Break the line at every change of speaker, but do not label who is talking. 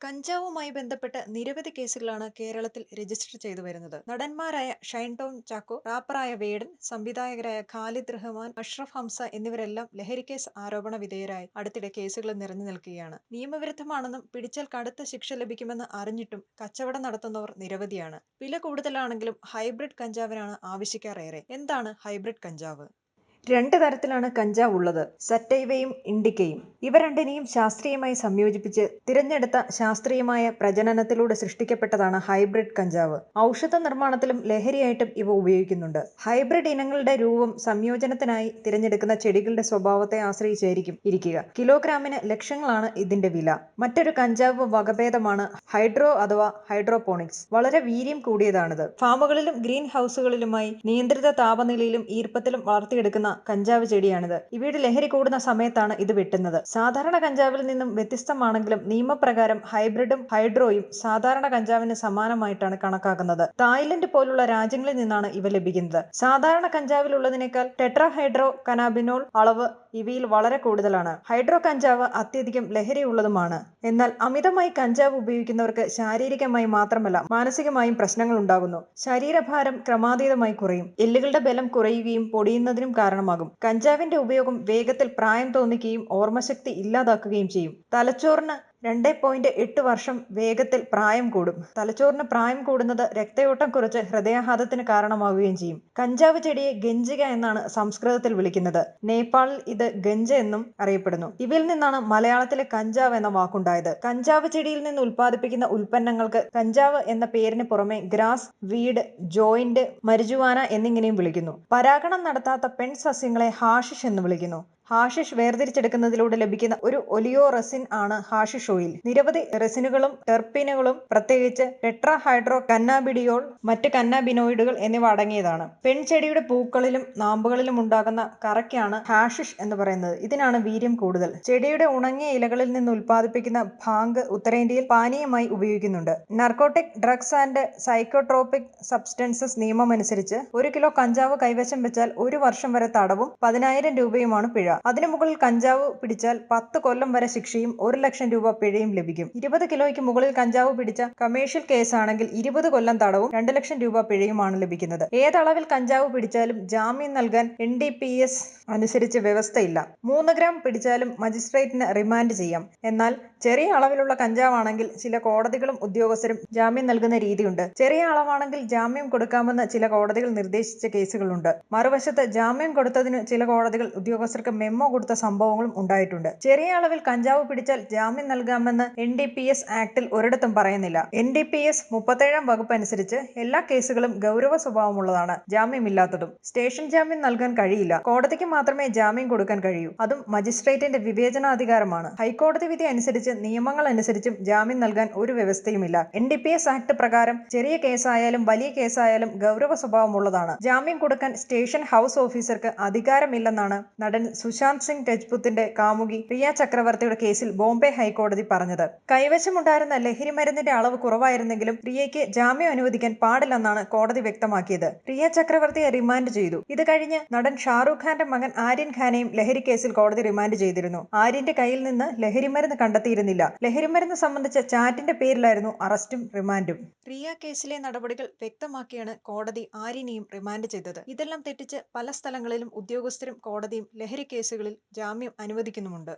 കഞ്ചാവുമായി ബന്ധപ്പെട്ട് നിരവധി കേസുകളാണ് കേരളത്തിൽ രജിസ്റ്റർ ചെയ്തു വരുന്നത്. നടന്മാരായ ഷൈൻ ടോം ചാക്കോ റാപ്പറായ വേടൻ സംവിധായകരായ ഖാലിദ് റഹ്മാൻ അഷ്റഫ് ഹംസ എന്നിവരെല്ലാം ലഹരിക്കേസ് ആരോപണ വിധേയരായി അടുത്തിടെ കേസുകൾ നിറഞ്ഞു നിൽക്കുകയാണ്. നിയമവിരുദ്ധമാണെന്നും പിടിച്ചാൽ കടുത്ത ശിക്ഷ ലഭിക്കുമെന്ന് അറിഞ്ഞിട്ടും കച്ചവടം നടത്തുന്നവർ നിരവധിയാണ്. വില കൂടുതലാണെങ്കിലും ഹൈബ്രിഡ് കഞ്ചാവിനാണ് ആവശ്യക്കാരേറെ. എന്താണ് ഹൈബ്രിഡ് കഞ്ചാവ്? രണ്ട് തരത്തിലാണ് കഞ്ചാവ് ഉള്ളത്. സറ്റൈവയും ഇൻഡിക്കയും. ഇവ രണ്ടിനെയും ശാസ്ത്രീയമായി സംയോജിപ്പിച്ച് തിരഞ്ഞെടുത്ത ശാസ്ത്രീയമായ പ്രജനനത്തിലൂടെ സൃഷ്ടിക്കപ്പെട്ടതാണ് ഹൈബ്രിഡ് കഞ്ചാവ്. ഔഷധ നിർമ്മാണത്തിലും ലഹരിയായിട്ടും ഇവ ഉപയോഗിക്കുന്നുണ്ട്. ഹൈബ്രിഡ് ഇനങ്ങളുടെ രൂപം സംയോജനത്തിനായി തിരഞ്ഞെടുക്കുന്ന ചെടികളുടെ സ്വഭാവത്തെ ആശ്രയിച്ചായിരിക്കും ഇരിക്കുക. കിലോഗ്രാമിന് ലക്ഷങ്ങളാണ് ഇതിന്റെ വില. മറ്റൊരു കഞ്ചാവ് വകഭേദമാണ് ഹൈഡ്രോ അഥവാ ഹൈഡ്രോപോണിക്സ്. വളരെ വീര്യം കൂടിയതാണിത്. ഫാമുകളിലും ഗ്രീൻ ഹൗസുകളിലുമായി നിയന്ത്രിത താപനിലയിലും ഈർപ്പത്തിലും വളർത്തിയെടുക്കുന്ന കഞ്ചാവ് ചെടിയാണിത്. ഇവയുടെ ലഹരി കൂടുന്ന സമയത്താണ് ഇത് വെട്ടുന്നത്. സാധാരണ കഞ്ചാവിൽ നിന്നും വ്യത്യസ്തമാണെങ്കിലും നിയമപ്രകാരം ഹൈബ്രിഡും ഹൈഡ്രോയും സാധാരണ കഞ്ചാവിന് സമാനമായിട്ടാണ് കണക്കാക്കുന്നത്. തായ്ലൻഡ് പോലുള്ള രാജ്യങ്ങളിൽ നിന്നാണ് ഇവ ലഭിക്കുന്നത്. സാധാരണ കഞ്ചാവിലുള്ളതിനേക്കാൾ ടെട്രാഹൈഡ്രോ കനാബിനോൾ അളവ് ഇവയിൽ വളരെ കൂടുതലാണ്. ഹൈഡ്രോ കഞ്ചാവ് അത്യധികം ലഹരിയുള്ളതുമാണ്. എന്നാൽ അമിതമായി കഞ്ചാവ് ഉപയോഗിക്കുന്നവർക്ക് ശാരീരികമായി മാത്രമല്ല മാനസികമായും പ്രശ്നങ്ങൾ ഉണ്ടാകുന്നു. ശരീരഭാരം ക്രമാതീതമായി കുറയും. എല്ലുകളുടെ ബലം കുറയുകയും പൊടിയുന്നതിനും കാരണമാകും. കഞ്ചാവിന്റെ ഉപയോഗം വേഗത്തിൽ പ്രായം തോന്നിക്കുകയും ഓർമ്മശക്തി ഇല്ലാതാക്കുകയും ചെയ്യും. തലച്ചോറിന് രണ്ട് പോയിന്റ് എട്ട് വർഷം വേഗത്തിൽ പ്രായം കൂടും. തലച്ചോറിന് പ്രായം കൂടുന്നത് രക്തയോട്ടം കുറച്ച് ഹൃദയാഘാതത്തിന് കാരണമാവുകയും ചെയ്യും. കഞ്ചാവ് ചെടിയെ ഗഞ്ചിക എന്നാണ് സംസ്കൃതത്തിൽ വിളിക്കുന്നത്. നേപ്പാളിൽ ഇത് ഗഞ്ച എന്നും അറിയപ്പെടുന്നു. ഇവയിൽ നിന്നാണ് മലയാളത്തിലെ കഞ്ചാവ് എന്ന വാക്കുണ്ടായത്. കഞ്ചാവ് ചെടിയിൽ നിന്ന് ഉൽപ്പാദിപ്പിക്കുന്ന ഉൽപ്പന്നങ്ങൾക്ക് കഞ്ചാവ് എന്ന പേരിന് പുറമെ ഗ്രാസ് വീഡ് ജോയിന്റ് മരിജുവാന എന്നിങ്ങനെയും വിളിക്കുന്നു. പരാഗണം നടത്താത്ത പെൺ സസ്യങ്ങളെ ഹാഷിഷ് എന്ന് വിളിക്കുന്നു. ഹാഷിഷ് വേർതിരിച്ചെടുക്കുന്നതിലൂടെ ലഭിക്കുന്ന ഒരു ഒലിയോ റെസിൻ ആണ് ഹാഷിഷ് ഓയിൽ. നിരവധി റെസിനുകളും ടെർപ്പിനുകളും പ്രത്യേകിച്ച് ടെട്രാഹൈഡ്രോ കന്നാബിഡിയോൾ മറ്റ് കന്നാബിനോയിഡുകൾ എന്നിവ അടങ്ങിയതാണ്. പെൺചെടിയുടെ പൂക്കളിലും നാമ്പുകളിലും ഉണ്ടാകുന്ന കറയ്ക്കാണ് ഹാഷിഷ് എന്ന് പറയുന്നത്. ഇതിനാണ് വീര്യം കൂടുതൽ. ചെടിയുടെ ഉണങ്ങിയ ഇലകളിൽ നിന്ന് ഉൽപ്പാദിപ്പിക്കുന്ന ഭാങ്ക് ഉത്തരേന്ത്യയിൽ പാനീയമായി ഉപയോഗിക്കുന്നുണ്ട്. Narcotic drugs and psychotropic substances നിയമം അനുസരിച്ച് ഒരു കിലോ കഞ്ചാവ് കൈവശം വെച്ചാൽ ഒരു വർഷം വരെ തടവും പതിനായിരം രൂപയുമാണ് പിഴ. അതിനു മുകളിൽ കഞ്ചാവ് പിടിച്ചാൽ പത്ത് കൊല്ലം വരെ ശിക്ഷയും ഒരു ലക്ഷം രൂപ പിഴയും ലഭിക്കും. ഇരുപത് കിലോയ്ക്ക് മുകളിൽ കഞ്ചാവ് പിടിച്ച കമേഴ്ഷ്യൽ കേസാണെങ്കിൽ ഇരുപത് കൊല്ലം തടവും രണ്ട് ലക്ഷം രൂപ പിഴയുമാണ് ലഭിക്കുന്നത്. ഏതളവിൽ കഞ്ചാവ് പിടിച്ചാലും ജാമ്യം നൽകാൻ എൻ ഡി പി എസ് അനുസരിച്ച് വ്യവസ്ഥയില്ല. മൂന്ന് ഗ്രാം പിടിച്ചാലും മജിസ്ട്രേറ്റിന് റിമാൻഡ് ചെയ്യാം. എന്നാൽ ചെറിയ അളവിലുള്ള കഞ്ചാവാണെങ്കിൽ ചില കോടതികളും ഉദ്യോഗസ്ഥരും ജാമ്യം നൽകുന്ന രീതിയുണ്ട്. ചെറിയ അളവാണെങ്കിൽ ജാമ്യം കൊടുക്കാമെന്ന് ചില കോടതികൾ നിർദ്ദേശിച്ച കേസുകളുണ്ട്. മറുവശത്ത് ജാമ്യം കൊടുത്തതിന് ചില കോടതികൾ ഉദ്യോഗസ്ഥർക്ക് മെമ്മോ കൊടുത്ത സംഭവങ്ങളും ഉണ്ടായിട്ടുണ്ട്. ചെറിയ അളവിൽ കഞ്ചാവ് പിടിച്ചാൽ ജാമ്യം നൽകാമെന്ന് എൻ ഡി പി എസ് ആക്ടിൽ ഒരിടത്തും പറയുന്നില്ല. എൻ ഡി പി എസ് മുപ്പത്തേഴാം വകുപ്പ് അനുസരിച്ച് എല്ലാ കേസുകളും ഗൗരവ സ്വഭാവമുള്ളതാണ്. ജാമ്യമില്ലാത്തതും സ്റ്റേഷൻ ജാമ്യം നൽകാൻ കഴിയില്ല. കോടതിക്ക് മാത്രമേ ജാമ്യം കൊടുക്കാൻ കഴിയൂ. അതും മജിസ്ട്രേറ്റിന്റെ വിവേചനാധികാരമാണ്. ഹൈക്കോടതി വിധി അനുസരിച്ച് നിയമങ്ങൾ അനുസരിച്ചും ജാമ്യം നൽകാൻ ഒരു വ്യവസ്ഥയുമില്ല. N D P S act പ്രകാരം ചെറിയ കേസായാലും വലിയ കേസായാലും ഗൗരവ സ്വഭാവമുള്ളതാണ്. ജാമ്യം കൊടുക്കാൻ സ്റ്റേഷൻ ഹൗസ് ഓഫീസർക്ക് അധികാരമില്ലെന്നാണ് നടൻ സുശാന്ത് സിംഗ് രജ്പുത്തിന്റെ കാമുകി പ്രിയ ചക്രവർത്തിയുടെ കേസിൽ ബോംബെ ഹൈക്കോടതി പറഞ്ഞത്. കൈവശമുണ്ടായിരുന്ന ലഹരി മരുന്നിന്റെ അളവ് കുറവായിരുന്നെങ്കിലും പ്രിയയ്ക്ക് ജാമ്യം അനുവദിക്കാൻ പാടില്ലെന്നാണ് കോടതി വ്യക്തമാക്കിയത്. പ്രിയ ചക്രവർത്തിയെ റിമാൻഡ് ചെയ്തു. ഇത് കഴിഞ്ഞ് നടൻ ഷാറൂഖ് ഖാന്റെ മകൻ ആര്യൻ ഖാനെയും ലഹരി കേസിൽ കോടതി റിമാൻഡ് ചെയ്തിരുന്നു. ആര്യന്റെ കയ്യിൽ നിന്ന് ലഹരിമരുന്ന് കണ്ടെത്തിയിരുന്നില്ല. ലഹരിമരുന്ന് സംബന്ധിച്ച ചാറ്റിന്റെ പേരിലായിരുന്നു അറസ്റ്റും റിമാൻഡും. പ്രിയ കേസിലെ നടപടികൾ വ്യക്തമാക്കിയാണ് കോടതി ആര്യനെയും റിമാൻഡ് ചെയ്തത്. ഇതെല്ലാം തെറ്റിച്ച് പല സ്ഥലങ്ങളിലും ഉദ്യോഗസ്ഥരും കോടതിയും ലഹരി കേസുകളിൽ ജാമ്യം അനുവദിക്കുന്നുമുണ്ട്.